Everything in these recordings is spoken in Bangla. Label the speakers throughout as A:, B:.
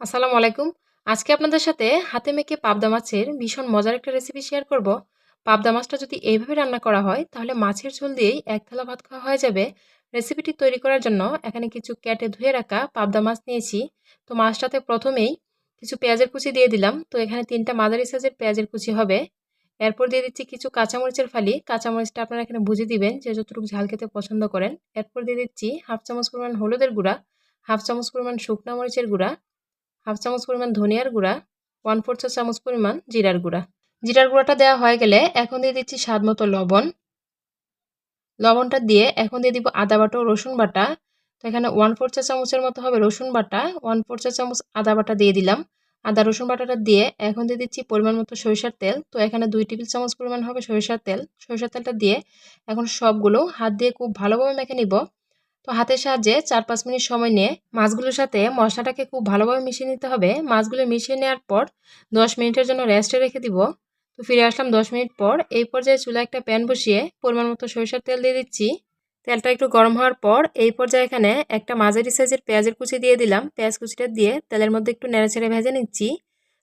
A: আসসালামু আলাইকুম। আজকে আপনাদের সাথে হাতে মেখে পাবদা মাছের ভীষণ মজার একটা রেসিপি শেয়ার করব। পাবদা মাছটা যদি এইভাবে রান্না করা হয়, তাহলে মাছের ঝোল দিয়েই এক থালা ভাত খাওয়া হয়ে যাবে। রেসিপিটি তৈরি করার জন্য এখানে কিছু ক্যাটে ধুয়ে রাখা পাবদা মাছ নিয়েছি। তো মাছটাতে প্রথমেই কিছু পেঁয়াজের কুচি দিয়ে দিলাম। তো এখানে তিনটা মাদারি সাইজের পেঁয়াজের কুচি হবে। এরপর দিয়ে দিচ্ছি কিছু কাঁচামরিচের ফালি। কাঁচামরিচটা আপনারা এখানে বুঝে দিবেন যে যতটুকু ঝাল খেতে পছন্দ করেন। এরপর দিয়ে দিচ্ছি হাফ চামচ পরিমাণ হলুদের গুঁড়া, হাফ চামচ পরিমাণ শুকনা মরিচের গুঁড়া হাফ চামচ পরিমাণ ধনিয়ার গুঁড়া ওয়ান ফোর চা চামচ পরিমাণ জিরার গুঁড়া। জিরার গুঁড়াটা দেওয়া হয়ে গেলে এখন দিয়ে দিচ্ছি স্বাদ মতো লবণ। লবণটা দিয়ে এখন দিয়ে দিব আদা বাটা রসুন বাটা। তো এখানে ওয়ান ফোর চা চামচের মতো হবে রসুন বাটা ওয়ান ফোর চা চামচ আদা বাটা দিয়ে দিলাম। আদা রসুন বাটাটা দিয়ে এখন দিয়ে দিচ্ছি পরিমাণ মতো সরিষার তেল। তো এখানে দুই টেবিল চামচ পরিমাণ হবে সরিষার তেল। সরিষার তেলটা দিয়ে এখন সবগুলো হাত দিয়ে খুব ভালোভাবে মেখে নিব। তো হাতের সাহায্যে চার পাঁচ মিনিট সময় নিয়ে মাছগুলোর সাথে মশলাটাকে খুব ভালোভাবে মিশিয়ে নিতে হবে। মাছগুলো মিশিয়ে নেওয়ার পর দশ মিনিটের জন্য রেস্টে রেখে দিব। তো ফিরে আসলাম দশ মিনিট পর। এই পর্যায়ে চুলা একটা প্যান বসিয়ে পরিমাণ মতো সরিষার তেল দিয়ে দিচ্ছি। তেলটা একটু গরম হওয়ার পর এই পর্যায়ে এখানে একটা মাঝারি সাইজের পেঁয়াজের কুচি দিয়ে দিলাম। পেঁয়াজ কুচিটা দিয়ে তেলের মধ্যে একটু নেড়েচেড়ে ভেজে নিচ্ছি।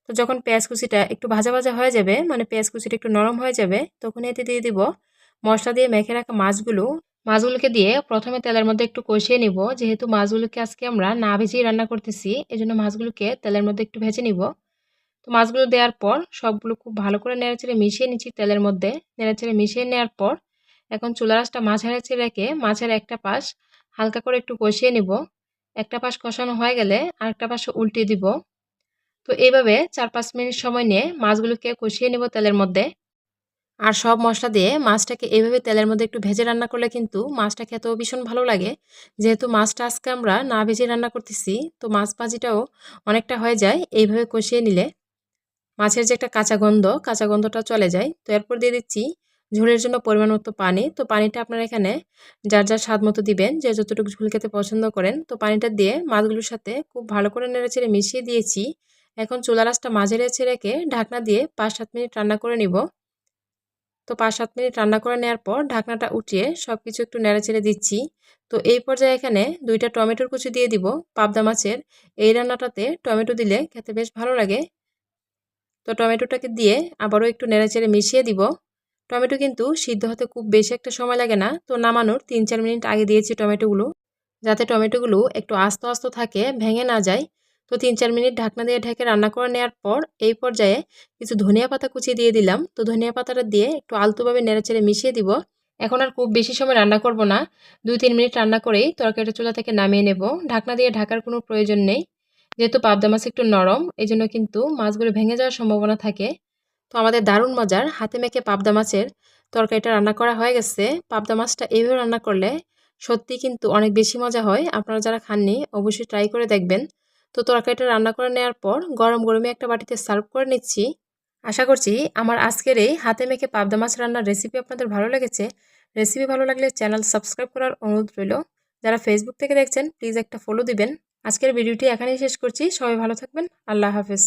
A: তো যখন পেঁয়াজ কুচিটা একটু ভাজা ভাজা হয়ে যাবে মানে পেঁয়াজ কুচিটা একটু নরম হয়ে যাবে তখন এতে দিয়ে দিব মশলা দিয়ে মেখে রাখা মাছগুলো। মাছগুলোকে দিয়ে প্রথমে তেলের মধ্যে একটু কষিয়ে নিব। যেহেতু মাছগুলোকে আজকে আমরা না ভেজেই রান্না করতেছি এই জন্য মাছগুলোকে তেলের মধ্যে একটু ভেজে নিব। তো মাছগুলো দেওয়ার পর সবগুলো খুব ভালো করে নেড়েচেড়ে মিশিয়ে নিচ্ছি তেলের মধ্যে। নেড়েচেড়ে মিশিয়ে নেওয়ার পর এখন চুলা রাসটা হারাচ্ছে রেখে মাছের একটা পাশ হালকা করে একটু কষিয়ে নিব। একটা পাশ কষানো হয়ে গেলে আরেকটা পাশ উল্টিয়ে দিব। তো এইভাবে চার পাঁচ মিনিট সময় নিয়ে মাছগুলোকে কষিয়ে নিব তেলের মধ্যে। আর সব মশলা দিয়ে মাছটাকে এইভাবে তেলের মধ্যে একটু ভেজে রান্না করলে কিন্তু মাছটা খেতেও ভীষণ ভালো লাগে। যেহেতু মাছটা আজকে আমরা না ভেজে রান্না করতেছি, তো মাছ ভাজিটাও অনেকটা হয়ে যায়, এইভাবে কষিয়ে নিলে মাছের যে একটা কাঁচা গন্ধ, কাঁচা গন্ধটা চলে যায়। তো এরপর দিয়ে দিচ্ছি ঝোলের জন্য পরিমাণ মতো পানি। তো পানিটা আপনারা এখানে যার যার স্বাদ মতো দিবেন, যে যতটুকু ঝোল খেতে পছন্দ করেন, তো পানিটা দিয়ে মাছগুলোর সাথে খুব ভালো করে নেড়ে ছেড়ে মিশিয়ে দিয়েছি। এখন চুলা রাসটা মাঝে রেছে রেখে ঢাকনা দিয়ে পাঁচ সাত মিনিট রান্না করে নিব। তো পাঁচ, সাত মিনিট রান্না করে নেওয়ার পর ঢাকনাটা উঠিয়ে সব কিছু একটু নেড়ে নেড়েচেড়ে দিচ্ছি। তো এই পর্যায়ে এখানে দুইটা টমেটোর কুচি দিয়ে দিব, পাবদা মাছের। এই রান্নাটাতে টমেটো দিলে খেতে বেশ ভালো লাগে। তো টমেটোটাকে দিয়ে আবারও একটু নেড়েচেড়ে মিশিয়ে দিব। টমেটো কিন্তু সিদ্ধ হতে খুব বেশি একটা সময় লাগে না। তো নামানোর তিন, চার মিনিট আগে দিয়েছি টমেটোগুলো। যাতে টমেটোগুলো একটু আস্ত আস্ত থাকে, ভেঙে না যায়। তো তিন চার মিনিট ঢাকনা দিয়ে ঢেকে রান্না করে নেওয়ার পর এই পর্যায়ে কিছু ধনিয়া পাতা কুচিয়ে দিয়ে দিলাম। তো ধনিয়া পাতাটা দিয়ে একটু আলতোভাবে নেড়েচেড়ে মিশিয়ে দিব। এখন আর খুব বেশি সময় রান্না করব না। দুই তিন মিনিট রান্না করেই তরকারিটা চুলা থেকে নামিয়ে নেব। ঢাকনা দিয়ে ঢাকার কোনো প্রয়োজন নেই। যেহেতু পাবদা মাছ একটু নরম এই জন্য কিন্তু মাছগুলো ভেঙে যাওয়ার সম্ভাবনা থাকে। তো আমাদের দারুণ মজার হাতে মেখে পাবদা মাছের তরকারিটা রান্না করা হয়ে গেছে। পাবদা মাছটা এইভাবে রান্না করলে সত্যি কিন্তু অনেক বেশি মজা হয়। আপনারা যারা খাননি, অবশ্যই ট্রাই করে দেখবেন। তো তরকারিটা রান্না করে নেওয়ার পর গরম গরমে একটা বাটিতে সার্ভ করে নিচ্ছি। আশা করছি আমার আজকের এই হাতে মেখে পাবদা মাছ রান্নার রেসিপি আপনাদের ভালো লেগেছে। রেসিপি ভালো লাগলে চ্যানেল সাবস্ক্রাইব করার অনুরোধ রইল। যারা ফেসবুক থেকে দেখছেন প্লিজ একটা ফলো দিবেন। আজকের ভিডিওটি এখানেই শেষ করছি। সবাই ভালো থাকবেন। আল্লাহ হাফেজ।